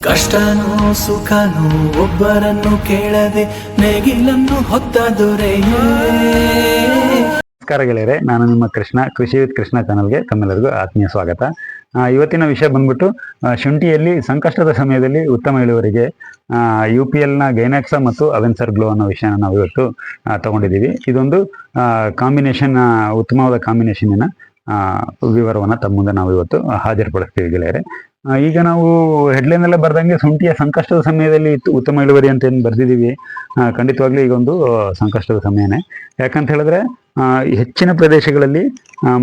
ಕಷ್ಟನೋ ಸುಖನೋ ಒಬ್ಬರನ್ನು ಕೇಳದೆ ನೇಗಿಲನ್ನು ಹೊತ್ತ ನಮಸ್ಕಾರ ಗೆಳೆಯರೆ ನಾನು ನಿಮ್ಮ ಕೃಷ್ಣ ಕೃಷಿ ವಿತ್ ಕೃಷ್ಣ ಚಾನಲ್ಗೆ ತಮ್ಮೆಲ್ಲರಿಗೂ ಆತ್ಮೀಯ ಸ್ವಾಗತ. ಇವತ್ತಿನ ವಿಷಯ ಬಂದ್ಬಿಟ್ಟು ಶುಂಠಿಯಲ್ಲಿ ಸಂಕಷ್ಟದ ಸಮಯದಲ್ಲಿ ಉತ್ತಮ ಇಳುವರಿಗೆ ಯು ಪಿ ಎಲ್ನ ಗೈನಾಕ್ಸ ಮತ್ತು ಅವೆನ್ಸರ್ ಗ್ಲೋ ಅನ್ನೋ ವಿಷಯನ ನಾವು ಇವತ್ತು ಆ, ತಗೊಂಡಿದ್ದೀವಿ. ಇದೊಂದು ಕಾಂಬಿನೇಷನ್ ಉತ್ತಮವಾದ ಕಾಂಬಿನೇಷನ್ನಿನ ವಿವರವನ್ನು ತಮ್ಮ ಮುಂದೆ ನಾವು ಇವತ್ತು ಹಾಜರುಪಡಿಸ್ತೀವಿ ಗೆಳೆಯರೆ. ಈಗ ನಾವು ಹೆಡ್ಲೈನ್ ಎಲ್ಲ ಬರ್ದಂಗೆ ಶುಂಠಿಯ ಸಂಕಷ್ಟದ ಸಮಯದಲ್ಲಿ ಉತ್ತಮ ಇಳುವರಿ ಅಂತ ಏನು ಬರ್ದಿದ್ದೀವಿ ಖಂಡಿತವಾಗ್ಲೂ ಈಗ ಒಂದು ಸಂಕಷ್ಟದ ಸಮಯನೇ. ಯಾಕಂತ ಹೇಳಿದ್ರೆ ಹೆಚ್ಚಿನ ಪ್ರದೇಶಗಳಲ್ಲಿ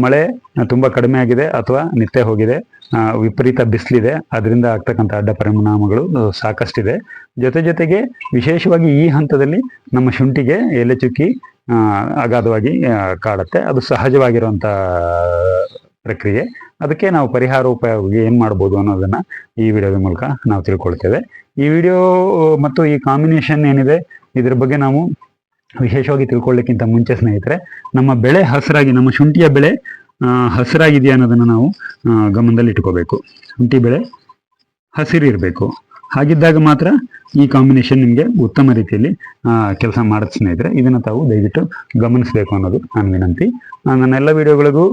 ಮಳೆ ತುಂಬಾ ಕಡಿಮೆ ಆಗಿದೆ ಅಥವಾ ನಿತ್ಯ ಹೋಗಿದೆ ವಿಪರೀತ ಬಿಸಿಲಿದೆ ಅದರಿಂದ ಆಗ್ತಕ್ಕಂಥ ಅಡ್ಡ ಪರಿಣಾಮಗಳು ಸಾಕಷ್ಟಿದೆ. ಜೊತೆ ಜೊತೆಗೆ ವಿಶೇಷವಾಗಿ ಈ ಹಂತದಲ್ಲಿ ನಮ್ಮ ಶುಂಠಿಗೆ ಎಲೆ ಚುಕ್ಕಿ ಅಗಾಧವಾಗಿ ಕಾಡುತ್ತೆ. ಅದು ಸಹಜವಾಗಿರುವಂತ ಪ್ರಕ್ರಿಯೆ. ಅದಕ್ಕೆ ನಾವು ಪರಿಹಾರ ಉಪಾಯವಾಗಿ ಏನು ಮಾಡ್ಬೋದು ಅನ್ನೋದನ್ನ ಈ ವಿಡಿಯೋದ ಮೂಲಕ ನಾವು ತಿಳ್ಕೊಳ್ತೇವೆ. ಈ ವಿಡಿಯೋ, ಮತ್ತು ಈ ಕಾಂಬಿನೇಷನ್ ಏನಿದೆ, ಇದ್ರ ಬಗ್ಗೆ ನಾವು ವಿಶೇಷವಾಗಿ ತಿಳ್ಕೊಳ್ಳಿಕ್ಕಿಂತ ಮುಂಚೆ ಸ್ನೇಹಿತರೆ, ನಮ್ಮ ಬೆಳೆ ಹಸಿರಾಗಿ, ನಮ್ಮ ಶುಂಠಿಯ ಬೆಳೆ ಹಸಿರಾಗಿದೆಯಾ ಅನ್ನೋದನ್ನ ನಾವು ಗಮನದಲ್ಲಿ ಇಟ್ಕೋಬೇಕು ಶುಂಠಿ ಬೆಳೆ ಹಸಿರಿರಬೇಕು. ಹಾಗಿದ್ದಾಗ ಮಾತ್ರ ಈ ಕಾಂಬಿನೇಷನ್ ನಿಮಗೆ ಉತ್ತಮ ರೀತಿಯಲ್ಲಿ ಕೆಲಸ ಮಾಡುತ್ತೆ ಸ್ನೇಹಿತರೆ. ಇದನ್ನು ತಾವು ದಯವಿಟ್ಟು ಗಮನಿಸಬೇಕು ಅನ್ನೋದು ನನ್ನ ವಿನಂತಿ. ನನ್ನ ಎಲ್ಲ ವಿಡಿಯೋಗಳಿಗೂ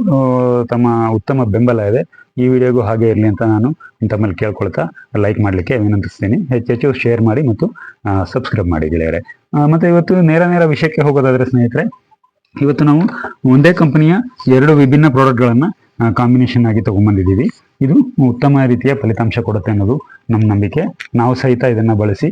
ತಮ್ಮ ಉತ್ತಮ ಬೆಂಬಲ ಇದೆ. ಈ ವಿಡಿಯೋಗೂ ಹಾಗೆ ಇರಲಿ ಅಂತ ನಾನು ತಮ್ಮಲ್ಲಿ ಕೇಳ್ಕೊಳ್ತಾ ಲೈಕ್ ಮಾಡಲಿಕ್ಕೆ ವಿನಂತಿಸ್ತೀನಿ. ಹೆಚ್ಚೆಚ್ಚು ಶೇರ್ ಮಾಡಿ ಮತ್ತು ಸಬ್ಸ್ಕ್ರೈಬ್ ಮಾಡಿ ಗೆಳೆಯರೆ. ಮತ್ತೆ ಇವತ್ತು ನೇರ ನೇರ ವಿಷಯಕ್ಕೆ ಹೋಗೋದಾದರೆ ಸ್ನೇಹಿತರೆ, ಇವತ್ತು ನಾವು ಒಂದೇ ಕಂಪನಿಯ ಎರಡು ವಿಭಿನ್ನ ಪ್ರಾಡಕ್ಟ್ಗಳನ್ನು ಕಾಂಬಿನೇಷನ್ ಆಗಿ ತಗೊಂಡ್ಬಂದಿದ್ದೀವಿ. ಇದು ಉತ್ತಮ ರೀತಿಯ ಫಲಿತಾಂಶ ಕೊಡುತ್ತೆ ಅನ್ನೋದು ನಮ್ಮ ನಂಬಿಕೆ ನಾವು ಸಹಿತ ಇದನ್ನ ಬಳಸಿ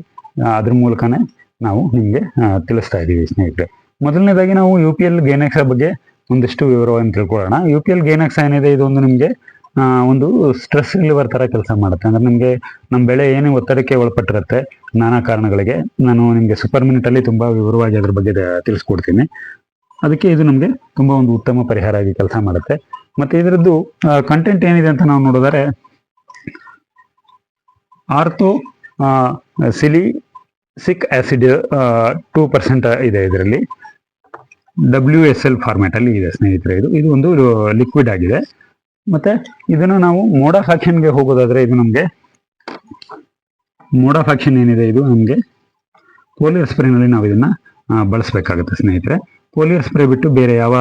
ಅದ್ರ ಮೂಲಕನೇ ನಾವು ನಿಮಗೆ ತಿಳಿಸ್ತಾ ಇದ್ದೀವಿ ಸ್ನೇಹಿತರೆ. ಮೊದಲನೇದಾಗಿ ನಾವು ಯು ಪಿ ಎಲ್ ಗೇನೆಕ್ಸ ಬಗ್ಗೆ ಒಂದಿಷ್ಟು ವಿವರವನ್ನು ತಿಳ್ಕೊಳ್ಳೋಣ. ಯು ಪಿ ಎಲ್ ಗೇನೆಕ್ಸ ಏನಿದೆ? ಇದೊಂದು ನಿಮಗೆ ಒಂದು ಸ್ಟ್ರೆಸ್ ರಿಲಿವರ್ ತರ ಕೆಲಸ ಮಾಡುತ್ತೆ. ಅಂದ್ರೆ ನಿಮಗೆ ನಮ್ಮ ಬೆಳೆ ಏನೇ ಒತ್ತಡಕ್ಕೆ ಒಳಪಟ್ಟಿರುತ್ತೆ, ನಾನಾ ಕಾರಣಗಳಿಗೆ, ನಾನು ನಿಮಗೆ ಸೂಪರ್ ಮಿನಿಟ್ ಅಲ್ಲಿ ತುಂಬಾ ವಿವರವಾಗಿ ಅದ್ರ ಬಗ್ಗೆ ತಿಳಿಸ್ಕೊಡ್ತೀನಿ. ಅದಕ್ಕೆ ಇದು ನಮಗೆ ತುಂಬಾ ಒಂದು ಉತ್ತಮ ಪರಿಹಾರ ಆಗಿ ಕೆಲಸ ಮಾಡುತ್ತೆ. ಮತ್ತೆ ಇದರದ್ದು ಕಂಟೆಂಟ್ ಏನಿದೆ ಅಂತ ನಾವು ನೋಡಿದರೆ ಆರ್ಥೋ ಸಿಲಿ, ಸಿಕ್ ಆಸಿಡ್ ಟೂ ಪರ್ಸೆಂಟ್ ಇದೆ ಇದರಲ್ಲಿ. ಡಬ್ಲ್ಯೂ ಎಸ್ ಎಲ್ ಫಾರ್ಮ್ಯಾಟ್ ಇದೆ ಸ್ನೇಹಿತರೆ ಇದು. ಇದು ಒಂದು ಲಿಕ್ವಿಡ್ ಆಗಿದೆ. ಮತ್ತೆ ಇದನ್ನು ನಾವು ಮೋಡಾಫಾಕ್ಷನ್ಗೆ ಹೋಗೋದಾದ್ರೆ ಇದು ನಮಗೆ ಮೋಡಾಫಾಕ್ಷನ್ ಏನಿದೆ ಇದು ನಮಗೆ ಪೋಲಿಯರ್ ಸ್ಪ್ರೇನಲ್ಲಿ ನಾವು ಇದನ್ನ ಬಳಸಬೇಕಾಗುತ್ತೆ ಸ್ನೇಹಿತರೆ. ಪೋಲಿಯರ್ ಸ್ಪ್ರೇ ಬಿಟ್ಟು ಬೇರೆ ಯಾವ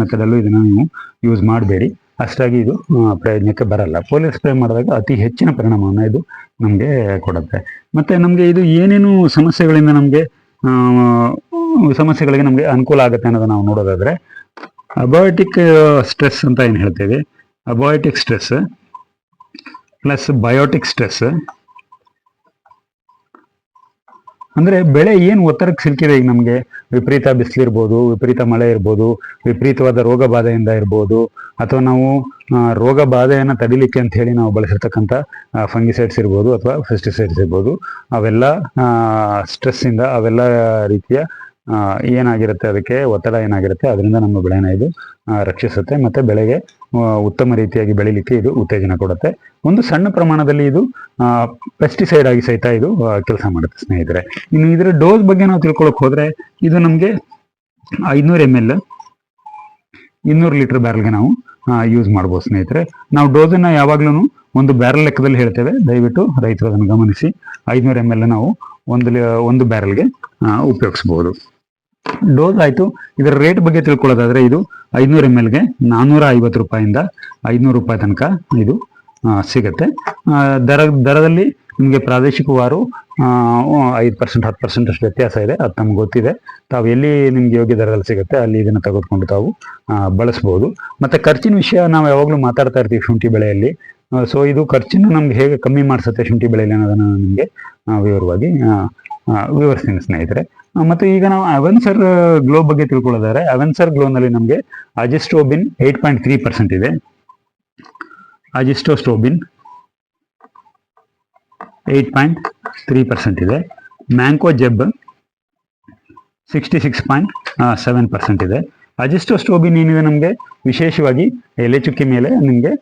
ಮೆಥಡಲ್ಲೂ ಇದನ್ನ ನೀವು ಯೂಸ್ ಮಾಡಬೇಡಿ. ಅಷ್ಟಾಗಿ ಇದು ಪ್ರಯೋಜನಕ್ಕೆ ಬರಲ್ಲ. ಪೋಲಿಯೋ ಸ್ಪ್ರೇ ಮಾಡಿದಾಗ ಅತಿ ಹೆಚ್ಚಿನ ಪರಿಣಾಮವನ್ನು ಇದು ನಮಗೆ ಕೊಡುತ್ತೆ. ಮತ್ತೆ ನಮಗೆ ಇದು ಏನೇನು ಸಮಸ್ಯೆಗಳಿಂದ ನಮಗೆ ಸಮಸ್ಯೆಗಳಿಗೆ ನಮಗೆ ಅನುಕೂಲ ಆಗುತ್ತೆ ಅನ್ನೋದನ್ನ ನಾವು ನೋಡೋದಾದ್ರೆ, ಅಬಯೋಟಿಕ್ ಸ್ಟ್ರೆಸ್ ಅಂತ ಏನು ಹೇಳ್ತೀವಿ abiotic stress, plus biotic stress ಅಂದ್ರೆ ಬೆಳೆ ಏನು ಒತ್ತಡಕ್ಕೆ ಸಿಲುಕಿದೆ ಈಗ ನಮಗೆ? ವಿಪರೀತ ಬಿಸಿಲಿರ್ಬೋದು, ವಿಪರೀತ ಮಳೆ ಇರ್ಬೋದು, ವಿಪರೀತವಾದ ರೋಗ ಬಾಧೆಯಿಂದ ಇರ್ಬೋದು, ಅಥವಾ ನಾವು ರೋಗ ಬಾಧೆಯನ್ನು ತಡಿಲಿಕ್ಕೆ ಅಂತ ಹೇಳಿ ನಾವು ಬಳಸಿರ್ತಕ್ಕಂಥ ಫಂಗಿಸೈಡ್ಸ್ ಇರ್ಬೋದು ಅಥವಾ ಫೆಸ್ಟಿಸೈಡ್ಸ್ ಇರ್ಬೋದು, ಅವೆಲ್ಲ ಸ್ಟ್ರೆಸ್ ಇಂದ ಅವೆಲ್ಲ ರೀತಿಯ ಏನಾಗಿರುತ್ತೆ ಅದಕ್ಕೆ ಒತ್ತಡ ಏನಾಗಿರುತ್ತೆ? ಅದರಿಂದ ನಮ್ಮ ಬೆಳೆನ ಇದು ರಕ್ಷಿಸುತ್ತೆ. ಮತ್ತೆ ಬೆಳೆಗೆ ಉತ್ತಮ ರೀತಿಯಾಗಿ ಬೆಳಿಲಿಕ್ಕೆ ಇದು ಉತ್ತೇಜನ ಕೊಡುತ್ತೆ. ಒಂದು ಸಣ್ಣ ಪ್ರಮಾಣದಲ್ಲಿ ಇದು ಪೆಸ್ಟಿಸೈಡ್ ಆಗಿ ಸಹಿತ ಇದು ಕೆಲಸ ಮಾಡುತ್ತೆ ಸ್ನೇಹಿತರೆ. ಇನ್ನು ಇದರ ಡೋಸ್ ಬಗ್ಗೆ ನಾವು ತಿಳ್ಕೊಳಕ್ ಹೋದ್ರೆ, ಇದು ನಮಗೆ ಐನೂರು ಎಂ ಎಲ್ ಇನ್ನೂರು ಲೀಟರ್ ಬ್ಯಾರಲ್ಗೆ ನಾವು ಯೂಸ್ ಮಾಡ್ಬೋದು ಸ್ನೇಹಿತರೆ. ನಾವು ಡೋಸನ್ನ ಯಾವಾಗ್ಲೂ ಒಂದು ಬ್ಯಾರಲ್ ಲೆಕ್ಕದಲ್ಲಿ ಹೇಳ್ತೇವೆ. ದಯವಿಟ್ಟು ರೈತರು ಅದನ್ನು ಗಮನಿಸಿ. ಐನೂರು ಎಂ ಎಲ್ ನಾವು ಒಂದು ಒಂದು ಬ್ಯಾರಲ್ಗೆ ಉಪಯೋಗಿಸ್ಬೋದು. ಡೋಸ್ ಆಯ್ತು. ಇದರ ರೇಟ್ ಬಗ್ಗೆ ತಿಳ್ಕೊಳ್ಳೋದಾದ್ರೆ ಇದು ಐನೂರು ಎಂ ಎಲ್ಗೆ ನಾನ್ನೂರ ಐವತ್ತು ರೂಪಾಯಿಂದ ಐನೂರು ರೂಪಾಯಿ ತನಕ ಇದು ಸಿಗುತ್ತೆ. ದರ, ದರದಲ್ಲಿ ನಿಮಗೆ ಪ್ರಾದೇಶಿಕವಾರು ಐದು ಪರ್ಸೆಂಟ್ ಹತ್ತು ಪರ್ಸೆಂಟ್ ಅಷ್ಟು ವ್ಯತ್ಯಾಸ ಇದೆ. ಅದು ನಮ್ಗೆ ಗೊತ್ತಿದೆ. ತಾವು ಎಲ್ಲಿ ನಿಮ್ಗೆ ಯೋಗ್ಯ ದರದಲ್ಲಿ ಸಿಗುತ್ತೆ ಅಲ್ಲಿ ಇದನ್ನು ತೆಗೆದುಕೊಂಡು ತಾವು ಬಳಸ್ಬೋದು. ಮತ್ತೆ ಖರ್ಚಿನ ವಿಷಯ ನಾವು ಯಾವಾಗಲೂ ಮಾತಾಡ್ತಾ ಇರ್ತೀವಿ ಶುಂಠಿ ಬೆಳೆಯಲ್ಲಿ. ಸೊ ಇದು ಖರ್ಚನ್ನು ನಮ್ಗೆ ಹೇಗೆ ಕಮ್ಮಿ ಮಾಡಿಸುತ್ತೆ ಶುಂಠಿ ಬೆಳೆಯಲ್ಲಿ ಅನ್ನೋದನ್ನು ನಾನು ನಿಮಗೆ ವಿವರವಾಗಿ ವಿವರಿಸ್ತೀನಿ ಸ್ನೇಹಿತರೆ. ಮತ್ತು ಈಗ ನಾವು ಅವೆನ್ಸರ್ ಗ್ಲೋ ಬಗ್ಗೆ ತಿಳ್ಕೊಳ್ಳೋದಾದ್ರೆ ಅವೆನ್ಸರ್ ಗ್ಲೋನಲ್ಲಿ ನಮಗೆ azoxystrobin eight point three percent ಇದೆ. Azoxystrobin eight point three percent ಇದೆ. Mancozeb sixty six point seven percent ಇದೆ. ಅಜಿಸ್ಟೋಸ್ಟೋಬಿನ್ ಏನಿದೆ ನಮಗೆ? ವಿಶೇಷವಾಗಿ ಎಲೆ ಚುಕ್ಕಿ ಮೇಲೆ ನಿಮಗೆ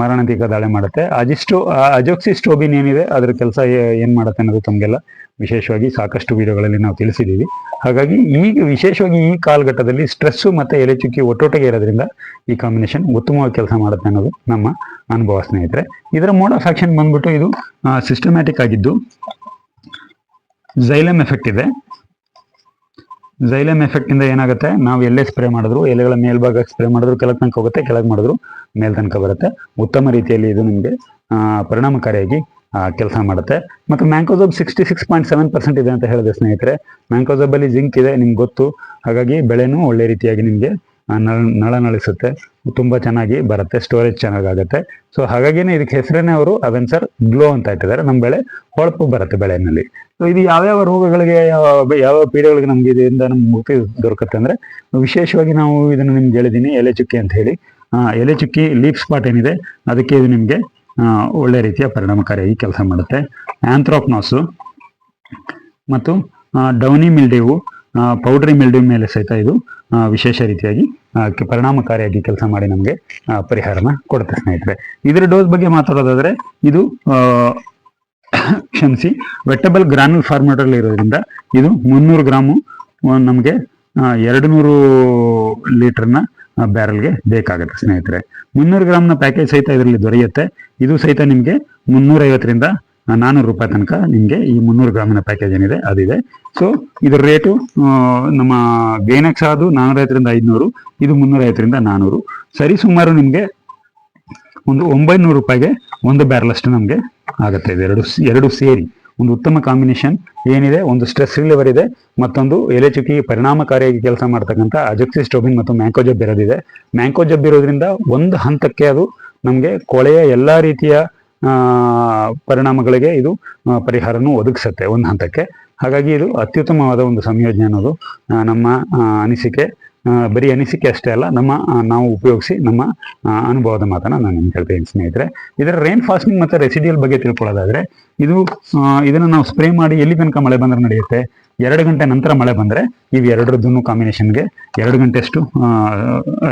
ಮಾರಣಾಂತಿಕ ದಾಳಿ ಮಾಡುತ್ತೆ. ಅಜಿಸ್ಟೋ ಅಜೋಕ್ಸಿಸ್ಟೋಬಿನ್ ಏನಿದೆ, ಅದ್ರ ಕೆಲಸ ಏನು ಮಾಡುತ್ತೆ ಅನ್ನೋದು ತಮಗೆಲ್ಲ ವಿಶೇಷವಾಗಿ ಸಾಕಷ್ಟು ವಿಡಿಯೋಗಳಲ್ಲಿ ನಾವು ತಿಳಿಸಿದ್ದೀವಿ ಹಾಗಾಗಿ ಈಗ ವಿಶೇಷವಾಗಿ ಈ ಕಾಲಘಟ್ಟದಲ್ಲಿ ಸ್ಟ್ರೆಸ್ಸು ಮತ್ತು ಎಲೆ ಚುಕ್ಕಿ ಒಟ್ಟೊಟ್ಟಿಗೆ ಇರೋದ್ರಿಂದ ಈ ಕಾಂಬಿನೇಷನ್ ಉತ್ತಮವಾಗಿ ಕೆಲಸ ಮಾಡುತ್ತೆ ಅನ್ನೋದು ನಮ್ಮ ಅನುಭವ ಸ್ನೇಹಿತರೆ. ಇದರ ಮೋಡ್ ಆಫ್ ಆಕ್ಷನ್ ಬಂದ್ಬಿಟ್ಟು ಇದು ಸಿಸ್ಟಮ್ಯಾಟಿಕ್ ಆಗಿದ್ದು ಜೈಲಮ್ ಎಫೆಕ್ಟ್ ಇದೆ. ಝೈಲಮ್ ಎಫೆಕ್ಟ್ ಇಂದ ಏನಾಗುತ್ತೆ? ನಾವು ಎಲ್ಲೇ ಸ್ಪ್ರೇ ಮಾಡಿದ್ರು, ಎಲೆಗಳ ಮೇಲ್ಭಾಗಕ್ಕೆ ಸ್ಪ್ರೇ ಮಾಡಿದ್ರು, ಕೆಳಗೆ ತನಕ ಹೋಗುತ್ತೆ, ಕೆಳಗೆ ಮಾಡಿದ್ರು, ಮೇಲ್ ತನಕ ಬರುತ್ತೆ. ಉತ್ತಮ ರೀತಿಯಲ್ಲಿ ಇದು ನಿಮಗೆ ಪರಿಣಾಮಕಾರಿಯಾಗಿ ಕೆಲಸ ಮಾಡುತ್ತೆ. ಮತ್ತು mancozeb sixty six point seven percent ಇದೆ ಅಂತ ಹೇಳಿದೆ ಸ್ನೇಹಿತರೆ. ಮ್ಯಾಂಕೋಸೋಬಲ್ಲಿ ಜಿಂಕ್ ಇದೆ, ನಿಮ್ಗೆ ಗೊತ್ತು. ಹಾಗಾಗಿ ಬೆಳೆನೂ ಒಳ್ಳೆ ರೀತಿಯಾಗಿ ನಿಮಗೆ ನಳನಳಿಸುತ್ತೆ. ತುಂಬ ಚೆನ್ನಾಗಿ ಬರುತ್ತೆ ಸ್ಟೋರೇಜ್ ಚೆನ್ನಾಗಾಗುತ್ತೆ. ಸೊ ಹಾಗಾಗಿನೇ ಇದಕ್ಕೆ ಹೆಸರೇನೆ ಅವರು ಅವೆನ್ಸರ್ ಗ್ಲೋ ಅಂತ ಇಟ್ಟಿದ್ದಾರೆ. ನಮ್ಮ ಬೆಳೆ ಹೊಳಪು ಬರುತ್ತೆ ಬೆಳೆಯಲ್ಲಿ ಸೊ ಇದು ಯಾವ್ಯಾವ ರೋಗಗಳಿಗೆ, ಯಾವ ಯಾವ ಪೀಡೆಗಳಿಗೆ ನಮ್ಗೆ ಇದರಿಂದ ನಮ್ಗೆ ಮುಕ್ತಿ ದೊರಕುತ್ತೆ ಅಂದ್ರೆ, ವಿಶೇಷವಾಗಿ ನಾವು ಇದನ್ನು ನಿಮ್ಗೆ ಹೇಳಿದ್ದೀನಿ ಎಲೆ ಚುಕ್ಕಿ ಅಂತ ಹೇಳಿ. ಎಲೆ ಚುಕ್ಕಿ ಲೀಫ್ ಸ್ಪಾಟ್ ಏನಿದೆ, ಅದಕ್ಕೆ ಇದು ನಿಮಗೆ ಒಳ್ಳೆ ರೀತಿಯ ಪರಿಣಾಮಕಾರಿಯಾಗಿ ಕೆಲಸ ಮಾಡುತ್ತೆ. ಆಂಥ್ರೋಪ್ನಾಸು ಮತ್ತು ಡೌನಿ ಮಿಲ್ಡೇವು ಪೌಡ್ರಿ ಮಿಲ್ಡ್ಯೂ ಮೇಲೆ ಸಹಿತ ಇದು ವಿಶೇಷ ರೀತಿಯಾಗಿ ಪರಿಣಾಮಕಾರಿಯಾಗಿ ಕೆಲಸ ಮಾಡಿ ನಮಗೆ ಪರಿಹಾರನ ಕೊಡುತ್ತೆ ಸ್ನೇಹಿತರೆ. ಇದರ ಡೋಸ್ ಬಗ್ಗೆ ಮಾತಾಡೋದಾದ್ರೆ, ಇದು ಕ್ಷಮಿಸಿ ವೆಟಬಲ್ ಗ್ರಾನ್ಯುಲ್ ಫಾರ್ಮೇಟಲ್ಲಿ ಇರೋದ್ರಿಂದ ಇದು ಮುನ್ನೂರು ಗ್ರಾಮು ನಮಗೆ ಎರಡು ನೂರು ಲೀಟರ್ನ ಬ್ಯಾರಲ್ಗೆ ಬೇಕಾಗುತ್ತೆ ಸ್ನೇಹಿತರೆ. ಮುನ್ನೂರು ಗ್ರಾಮ್ನ ಪ್ಯಾಕೇಜ್ ಸಹಿತ ಇದರಲ್ಲಿ ದೊರೆಯುತ್ತೆ. ಇದು ಸಹಿತ ನಿಮಗೆ ಮುನ್ನೂರೈವತ್ತರಿಂದ ನಾನ್ನೂರು ರೂಪಾಯಿ ತನಕ ನಿಮಗೆ ಈ ಮುನ್ನೂರು ಗ್ರಾಮಿನ ಪ್ಯಾಕೇಜ್ ಏನಿದೆ, ಅದಿದೆ. ಸೊ ಇದರ ರೇಟು ನಮ್ಮ ಗೇನಕ್ಸ್ ಅದು ನಾನ್ನೂರೈವತ್ತರಿಂದ ಐದುನೂರು, ಇದು ಮುನ್ನೂರೈವತ್ತರಿಂದ ನಾನ್ನೂರು ಸರಿ, ಸುಮಾರು ನಿಮಗೆ ಒಂದು ಒಂಬೈನೂರು ರೂಪಾಯಿಗೆ ಒಂದು ಬ್ಯಾರಲ್ ಅಷ್ಟು ನಮಗೆ ಆಗುತ್ತೆ. ಇದು ಎರಡು ಎರಡು ಸೇರಿ. ಒಂದು ಉತ್ತಮ ಕಾಂಬಿನೇಷನ್ ಏನಿದೆ, ಒಂದು ಸ್ಟ್ರೆಸ್ ರಿಲೀವರ್ ಇದೆ, ಮತ್ತೊಂದು ಎಲೆ ಚುಕ್ಕಿ ಪರಿಣಾಮಕಾರಿಯಾಗಿ ಕೆಲಸ ಮಾಡ್ತಕ್ಕಂಥ ಅಜಕ್ಸಿಸ್ಟೋಬಿನ್ ಮತ್ತು ಮ್ಯಾಂಕೋಜಬ್ ಇರೋದಿದೆ. ಮ್ಯಾಂಕೋಜಬ್ ಇರೋದ್ರಿಂದ ಒಂದು ಹಂತಕ್ಕೆ ಅದು ನಮಗೆ ಕೊಳೆಯ ಎಲ್ಲ ರೀತಿಯ ಪರಿಣಾಮಗಳಿಗೆ ಇದು ಪರಿಹಾರನು ಒದಗಿಸುತ್ತೆ ಒಂದು ಹಂತಕ್ಕೆ. ಹಾಗಾಗಿ ಇದು ಅತ್ಯುತ್ತಮವಾದ ಒಂದು ಸಂಯೋಜನೆ ಅನ್ನೋದು ನಮ್ಮ ಅನಿಸಿಕೆ. ಬರೀ ಅನಿಸಿಕೆ ಅಷ್ಟೇ ಅಲ್ಲ, ನಮ್ಮ ನಾವು ಉಪಯೋಗಿಸಿ ನಮ್ಮ ಅನುಭವದ ಮಾತನ್ನ ನಾನು ನಿಮ್ಗೆ ಹೇಳ್ತೀನಿ ಸ್ನೇಹಿತರೆ. ಇದರ ರೈನ್ ಫಾಸ್ಟಿಂಗ್ ಮತ್ತು ರೆಸಿಡಿಯಲ್ ಬಗ್ಗೆ ತಿಳ್ಕೊಳ್ಳೋದಾದ್ರೆ, ಇದು ಇದನ್ನ ನಾವು ಸ್ಪ್ರೇ ಮಾಡಿ ಎಲ್ಲಿ ತನಕ ಮಳೆ ಬಂದ್ರೆ ನಡೆಯುತ್ತೆ? ಎರಡು ಗಂಟೆ ನಂತರ ಮಳೆ ಬಂದ್ರೆ ಇವು ಎರಡರದ್ದು ಕಾಂಬಿನೇಷನ್ಗೆ ಎರಡು ಗಂಟೆಷ್ಟು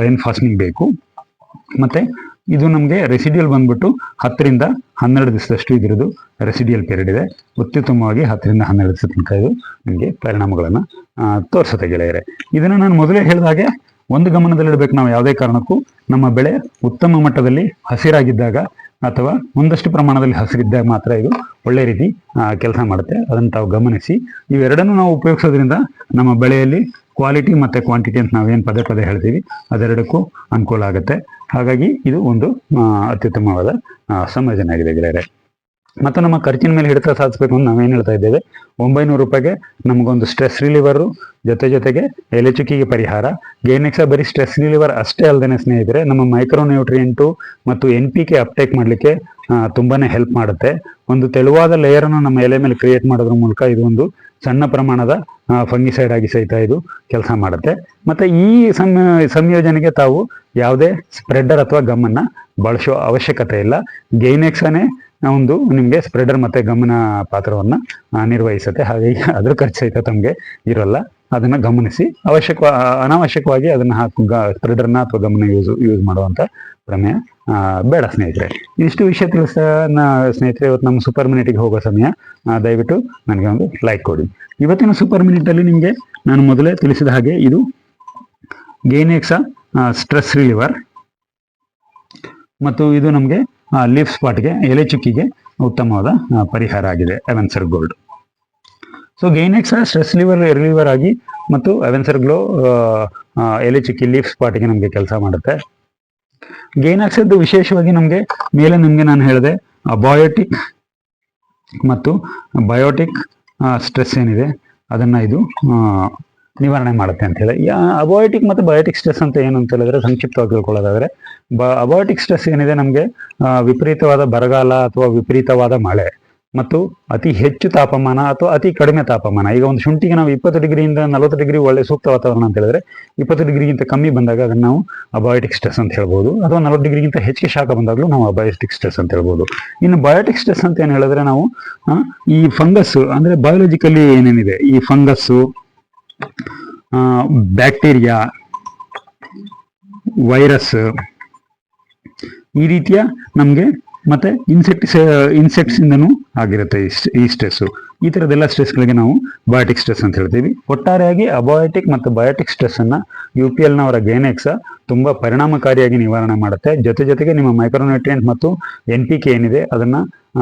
ರೈನ್ ಫಾಸ್ಟಿಂಗ್ ಬೇಕು. ಮತ್ತೆ ಇದು ನಮಗೆ ರೆಸಿಡಿಯಲ್ ಬಂದ್ಬಿಟ್ಟು ಹತ್ತರಿಂದ ಹನ್ನೆರಡು ದಿವಸದಷ್ಟು ಇದರದ್ದು ರೆಸಿಡಿಯಲ್ ಪೀರಿಯಡ್ ಇದೆ. ಅತ್ಯುತ್ತಮವಾಗಿ ಹತ್ತರಿಂದ ಹನ್ನೆರಡು ದಿವಸ ತನಕ ಇದು ನಿಮಗೆ ಪರಿಣಾಮಗಳನ್ನು ತೋರಿಸುತ್ತೆ ಗೆಳೆಯರೆ. ಇದನ್ನು ನಾನು ಮೊದಲೇ ಹೇಳಿದಾಗೆ ಒಂದು ಗಮನದಲ್ಲಿಡಬೇಕು ನಾವು ಯಾವುದೇ ಕಾರಣಕ್ಕೂ. ನಮ್ಮ ಬೆಳೆ ಉತ್ತಮ ಮಟ್ಟದಲ್ಲಿ ಹಸಿರಾಗಿದ್ದಾಗ ಅಥವಾ ಒಂದಷ್ಟು ಪ್ರಮಾಣದಲ್ಲಿ ಹಸಿರಿದ್ದಾಗ ಮಾತ್ರ ಇದು ಒಳ್ಳೆ ರೀತಿ ಕೆಲಸ ಮಾಡುತ್ತೆ. ಅದನ್ನು ತಾವು ಗಮನಿಸಿ. ಇವೆರಡನ್ನು ನಾವು ಉಪಯೋಗಿಸೋದ್ರಿಂದ ನಮ್ಮ ಬೆಳೆಯಲ್ಲಿ ಕ್ವಾಲಿಟಿ ಮತ್ತು ಕ್ವಾಂಟಿಟಿ ಅಂತ ನಾವೇನು ಪದೇ ಪದೇ ಹೇಳ್ತೀವಿ, ಅದೆರಡಕ್ಕೂ ಅನುಕೂಲ ಆಗುತ್ತೆ. ಹಾಗಾಗಿ ಇದು ಒಂದು ಅತ್ಯುತ್ತಮವಾದ ಸಂಯೋಜನೆ ಆಗಿದೆ ಗೆಳೆಯರೆ. ಮತ್ತು ನಮ್ಮ ಖರ್ಚಿನ ಮೇಲೆ ಹಿಡಿತ ಸಾಧಿಸಬೇಕು ಅಂತ ನಾವೇನು ಹೇಳ್ತಾ ಇದ್ದೇವೆ? ಒಂಬೈನೂರು ರೂಪಾಯಿಗೆ ನಮಗೊಂದು ಸ್ಟ್ರೆಸ್ ರಿಲೀವರು ಜೊತೆ ಜೊತೆಗೆ ಎಲೆ ಚುಕ್ಕಿಗೆ ಪರಿಹಾರ ಗೇನೆಕ್ಸ ಬರೀ ಸ್ಟ್ರೆಸ್ ರಿಲೀವರ್ ಅಷ್ಟೇ ಅಲ್ಲದೆ ಸ್ನೇಹಿತರೆ, ನಮ್ಮ ಮೈಕ್ರೋನ್ಯೂಟ್ರಿಯೆಂಟು ಮತ್ತು ಎನ್ ಪಿ ಕೆ ಅಪ್ಟೇಕ್ ಮಾಡಲಿಕ್ಕೆ ತುಂಬಾ ಹೆಲ್ಪ್ ಮಾಡುತ್ತೆ. ಒಂದು ತೆಳುವಾದ ಲೇಯರನ್ನು ನಮ್ಮ ಎಲೆ ಮೇಲೆ ಕ್ರಿಯೇಟ್ ಮಾಡೋದ್ರ ಮೂಲಕ ಇದು ಒಂದು ಸಣ್ಣ ಪ್ರಮಾಣದ ಫಂಗಿಸೈಡ್ ಆಗಿ ಸಹಿತ ಇದು ಕೆಲಸ ಮಾಡುತ್ತೆ. ಮತ್ತು ಈ ಸಂಯೋಜನೆಗೆ ತಾವು ಯಾವುದೇ ಸ್ಪ್ರೆಡ್ಡರ್ ಅಥವಾ ಗಮ್ಮನ್ನು ಬಳಸೋ ಅವಶ್ಯಕತೆ ಇಲ್ಲ. ಗೈನೆಕ್ಸನೇ ಒಂದು ನಿಮಗೆ ಸ್ಪ್ರೆಡರ್ ಮತ್ತೆ ಗಮನ ಪಾತ್ರವನ್ನು ನಿರ್ವಹಿಸುತ್ತೆ. ಹಾಗಾಗಿ ಅದ್ರ ಖರ್ಚು ಸಹಿತ ತಮಗೆ ಇರಲ್ಲ. ಅದನ್ನ ಗಮನಿಸಿ. ಅವಶ್ಯಕ ಅನಾವಶ್ಯಕವಾಗಿ ಅದನ್ನ ಹಾಕಿ ಸ್ಪ್ರೆಡರ್ನ ಅಥವಾ ಗಮನ ಯೂಸ್ ಯೂಸ್ ಮಾಡುವಂಥ ಪ್ರಮೇಯ ಬೇಡ ಸ್ನೇಹಿತರೆ. ಇಷ್ಟು ವಿಷಯ ತಿಳಿಸ ಸ್ನೇಹಿತರೆ, ಇವತ್ತು ನಮ್ಮ ಸೂಪರ್ ಮಿನಿಟಿಗೆ ಹೋಗೋ ಸಮಯ ದಯವಿಟ್ಟು ನನಗೆ ಒಂದು ಲೈಕ್ ಕೊಡಿ. ಇವತ್ತಿನ ಸೂಪರ್ ಮಿನಿಟಲ್ಲಿ ನಿಮಗೆ ನಾನು ಮೊದಲೇ ತಿಳಿಸಿದ ಹಾಗೆ ಇದು ಗೇನೆಕ್ಸ ಸ್ಟ್ರೆಸ್ ರಿಲಿವರ್ ಮತ್ತು ಇದು ನಮಗೆ ಲೀಫ್ ಸ್ಪಾಟ್ಗೆ ಎಲೆ ಚುಕ್ಕಿಗೆ ಉತ್ತಮವಾದ ಪರಿಹಾರ ಆಗಿದೆ Avancer gold so Gainex stress liver reliever ಆಗಿ ಮತ್ತು ಅವೆನ್ಸರ್ ಗ್ಲೋ ಎಲೆ ಚುಕ್ಕಿ ಲೀಫ್ ಸ್ಪಾಟ್ಗೆ ನಮಗೆ ಕೆಲಸ ಮಾಡುತ್ತೆ. ಗೈನಾಕ್ಸದ್ದು ವಿಶೇಷವಾಗಿ ನಮಗೆ, ಮೇಲೆ ನಿಮಗೆ ನಾನು ಹೇಳಿದೆ ಬಯೋಟಿಕ್ ಮತ್ತು ಬಯೋಟಿಕ್ ಸ್ಟ್ರೆಸ್ ಏನಿದೆ, ಅದನ್ನ ಇದು ನಿವಾರಣೆ ಮಾಡುತ್ತೆ ಅಂತ ಹೇಳಿ. ಅಬಯೋಟಿಕ್ ಮತ್ತು ಬಯೋಟಿಕ್ ಸ್ಟ್ರೆಸ್ ಅಂತ ಏನು ಅಂತ ಹೇಳಿದ್ರೆ ಸಂಕ್ಷಿಪ್ತವಾಗಿ ತಿಳ್ಕೊಳ್ಳೋದಾದ್ರೆ, ಬ ಅಬಯೋಟಿಕ್ ಸ್ಟ್ರೆಸ್ ಏನಿದೆ ನಮಗೆ ವಿಪರೀತವಾದ ಬರಗಾಲ ಅಥವಾ ವಿಪರೀತವಾದ ಮಳೆ ಮತ್ತು ಅತಿ ಹೆಚ್ಚು ತಾಪಮಾನ ಅಥವಾ ಅತಿ ಕಡಿಮೆ ತಾಪಮಾನ. ಈಗ ಒಂದು ಶುಂಠಿಗೆ ನಾವು ಇಪ್ಪತ್ತು ಡಿಗ್ರಿಯಿಂದ ನಲವತ್ತು ಡಿಗ್ರಿ ಒಳ್ಳೆ ಸೂಕ್ತ ವಾತಾವರಣ ಅಂತ ಹೇಳಿದ್ರೆ, ಇಪ್ಪತ್ತು ಡಿಗ್ರಿಗಿಂತ ಕಮ್ಮಿ ಬಂದಾಗ ಅದನ್ನು ನಾವು ಅಬಯೋಟಿಕ್ ಸ್ಟ್ರೆಸ್ ಅಂತ ಹೇಳ್ಬೋದು. ಅಥವಾ ನಲವತ್ತು ಡಿಗ್ರಿಗಿಂತ ಹೆಚ್ಚಿಗೆ ಶಾಖ ಬಂದಾಗಲೂ ನಾವು ಅಬಯೋಟಿಕ್ ಸ್ಟ್ರೆಸ್ ಅಂತ ಹೇಳ್ಬೋದು. ಇನ್ನು ಬಯೋಟಿಕ್ ಸ್ಟ್ರೆಸ್ ಅಂತ ಏನು ಹೇಳಿದ್ರೆ ನಾವು ಈ ಫಂಗಸ್ ಅಂದ್ರೆ ಬಯೋಲಜಿಕಲಿ ಏನೇನಿದೆ? ಈ ಫಂಗಸ್ಸು ಬ್ಯಾಕ್ಟೀರಿಯಾ ವೈರಸ್ ಈ ರೀತಿಯ ನಮಗೆ ಮತ್ತೆ ಇನ್ಸೆಕ್ಟಿಸ್ ಇನ್ಸೆಕ್ಟ್ಸ್ ಇಂದನೂ ಆಗಿರುತ್ತೆ ಈ ಸ್ಟ್ರೆಸ್ಸು ಈ ಥರದ್ದೆಲ್ಲ ಸ್ಟ್ರೆಸ್ಗಳಿಗೆ ನಾವು ಬಯೋಟಿಕ್ ಸ್ಟ್ರೆಸ್ ಅಂತ ಹೇಳ್ತೀವಿ. ಒಟ್ಟಾರೆಯಾಗಿ ಅಬಯೋಟಿಕ್ ಮತ್ತು ಬಯೋಟಿಕ್ ಸ್ಟ್ರೆಸ್ ಅನ್ನ ಯು ಪಿ ಎಲ್ನವರ ಗೇನೆಕ್ಸ ತುಂಬಾ ಪರಿಣಾಮಕಾರಿಯಾಗಿ ನಿವಾರಣೆ ಮಾಡುತ್ತೆ. ಜೊತೆ ಜೊತೆಗೆ ನಿಮ್ಮ ಮೈಕ್ರೋನ್ಯೂಟ್ರಿಯೆಂಟ್ ಮತ್ತು ಎನ್ ಪಿ ಕೆ ಏನಿದೆ ಅದನ್ನ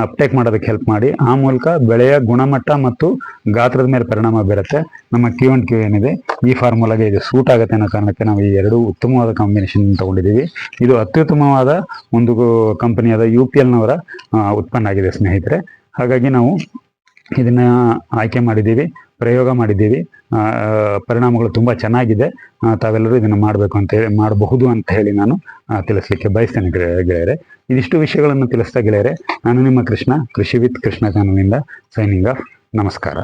ಅಪ್ಟೇಕ್ ಮಾಡೋದಕ್ಕೆ ಹೆಲ್ಪ್ ಮಾಡಿ. ಆ ಮೂಲಕ ಬೆಳೆಯ ಗುಣಮಟ್ಟ ಮತ್ತು ಗಾತ್ರದ ಮೇಲೆ ಪರಿಣಾಮ ಬೀರುತ್ತೆ. ನಮ್ಮ ಕ್ಯೂ ಅಂಡ್ ಕ್ಯೂ ಏನಿದೆ, ಈ ಫಾರ್ಮುಲಾಗೆ ಇದು ಸೂಟ್ ಆಗುತ್ತೆ ಅನ್ನೋ ಕಾರಣಕ್ಕೆ ನಾವು ಈ ಎರಡು ಉತ್ತಮವಾದ ಕಾಂಬಿನೇಷನ್ ತಗೊಂಡಿದ್ದೀವಿ. ಇದು ಅತ್ಯುತ್ತಮವಾದ ಒಂದು ಕಂಪನಿಯಾದ ಯು ಪಿ ಎಲ್ನವರ ಉತ್ಪನ್ನ ಆಗಿದೆ ಸ್ನೇಹಿತರೆ. ಹಾಗಾಗಿ ನಾವು ಇದನ್ನ ಆಯ್ಕೆ ಮಾಡಿದ್ದೀವಿ, ಪ್ರಯೋಗ ಮಾಡಿದ್ದೀವಿ. ಪರಿಣಾಮಗಳು ತುಂಬ ಚೆನ್ನಾಗಿದೆ. ತಾವೆಲ್ಲರೂ ಇದನ್ನು ಮಾಡಬೇಕು ಅಂತ ಹೇಳಿ, ಮಾಡಬಹುದು ಅಂತ ಹೇಳಿ ನಾನು ತಿಳಿಸ್ಲಿಕ್ಕೆ ಬಯಸ್ತೇನೆ ಗೆಳೆಯರೆ. ಇದಿಷ್ಟು ವಿಷಯಗಳನ್ನು ತಿಳಿಸ್ತಾ ಗೆಳೆಯರೆ, ನಾನು ನಿಮ್ಮ ಕೃಷ್ಣ ಕೃಷಿ ವಿತ್ ಕೃಷ್ಣ ಚಾನಲ್ನಿಂದ ಸೈನಿಂಗ್ ಆಫ್ ನಮಸ್ಕಾರ.